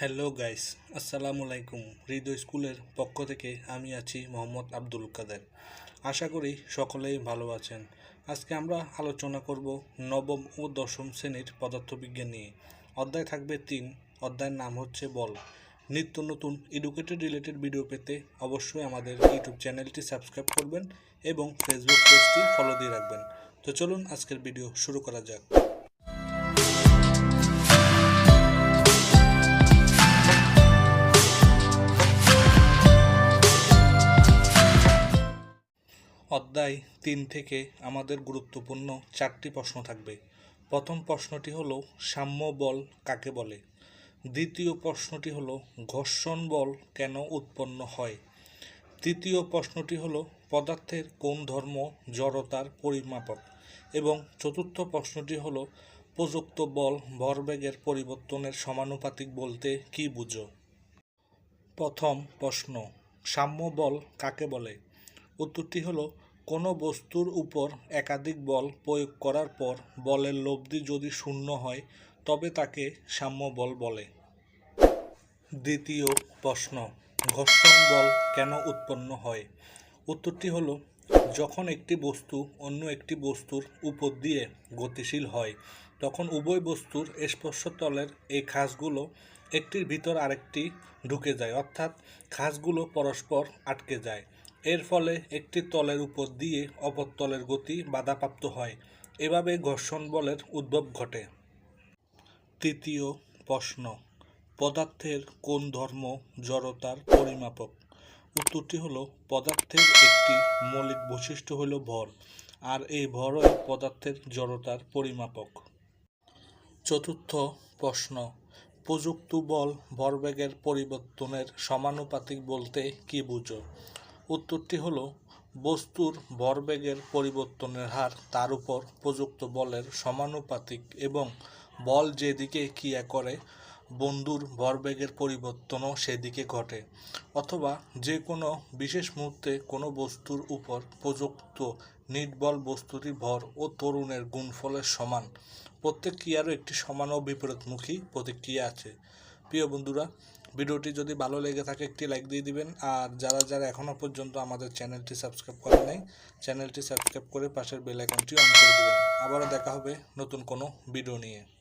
Hello guys আসসালামু আলাইকুম হৃদয় স্কুলের পক্ষ থেকে আমি আছি মোহাম্মদ আব্দুল কাদের। আশা করি সকলেই ভালো আছেন। আজকে আমরা আলোচনা করব নবম ও দশম শ্রেণির পদার্থবিজ্ঞান নিয়ে। অধ্যায় থাকবে তিন। অধ্যায়ের নাম হচ্ছে বল। নিত্য নতুন এডুকেটেড রিলেটেড ভিডিও পেতে অবশ্যই আমাদের ইউটিউব চ্যানেলটি সাবস্ক্রাইব করবেন এবং ফেসবুক পেজটি ফলো দিয়ে রাখবেন। তো চলুন আজকের ভিডিও শুরু করা যাক। অধ্যায় তিন থেকে আমাদের গুরুত্বপূর্ণ চারটি প্রশ্ন থাকবে। প্রথম প্রশ্নটি হলো, সাম্য বল কাকে বলে? দ্বিতীয় প্রশ্নটি হলো, ঘর্ষণ বল কেন উৎপন্ন হয়? তৃতীয় প্রশ্নটি হলো, পদার্থের কোন ধর্ম জড়তার পরিমাপক? এবং চতুর্থ প্রশ্নটি হলো, প্রযুক্ত বল ভরবেগের পরিবর্তনের সমানুপাতিক বলতে কী বুঝো? প্রথম প্রশ্ন, সাম্য বল কাকে বলে? উত্তরটি হলো, কোনো বস্তুর উপর একাধিক বল প্রয়োগ করার পর বলের লব্ধি যদি শূন্য হয়, তবে তাকে সাম্য বল বলে। দ্বিতীয় প্রশ্ন, ঘর্ষণ বল কেন উৎপন্ন হয়? উত্তরটি হলো, যখন একটি বস্তু অন্য একটি বস্তুর উপর দিয়ে গতিশীল হয়, তখন উভয় বস্তুর স্পর্শতলের এই খাসগুলো একটির ভিতর আরেকটি ঢুকে যায়, অর্থাৎ খাসগুলো পরস্পর আটকে যায়। এর ফলে একটি তলের উপর দিয়ে অপর তলের গতি বাধাপ্রাপ্ত হয়। এভাবে ঘর্ষণ বলের উদ্ভব ঘটে। তৃতীয় প্রশ্ন, পদার্থের কোন ধর্ম জড়তার পরিমাপক? উত্তরটি হলো, পদার্থের একটি মৌলিক বৈশিষ্ট্য হল ভর, আর এই ভরই পদার্থের জড়তার পরিমাপক। চতুর্থ প্রশ্ন, প্রযুক্ত বল ভরবেগের পরিবর্তনের সমানুপাতিক বলতে কি বুঝো? উত্তরটি হলো, বস্তুর ভরবেগের পরিবর্তনের হার তার উপর প্রযুক্ত বলের সমানুপাতিক এবং বল যেদিকে ক্রিয়া করে, বন্ধুর ভরবেগের পরিবর্তনও সেদিকে ঘটে। অথবা যে কোনো বিশেষ মুহূর্তে কোনো বস্তুর উপর প্রযুক্ত নির্বল বস্তুটির ভর ও তরুণের গুণফলের সমান। প্রত্যেক ক্রিয়ারও একটি সমান ও বিপরীতমুখী প্রতিক্রিয়া আছে। প্রিয় বন্ধুরা ভিডিওটি যদি ভালো লেগে থাকে, একটি লাইক দিয়ে দিবেন। আর যারা যারা এখনও পর্যন্ত আমাদের চ্যানেলটি সাবস্ক্রাইব করেন নাই, চ্যানেলটি সাবস্ক্রাইব করে পাশের বেল আইকনটি অন করে দেবেন। আবারও দেখা হবে নতুন কোনো ভিডিও নিয়ে।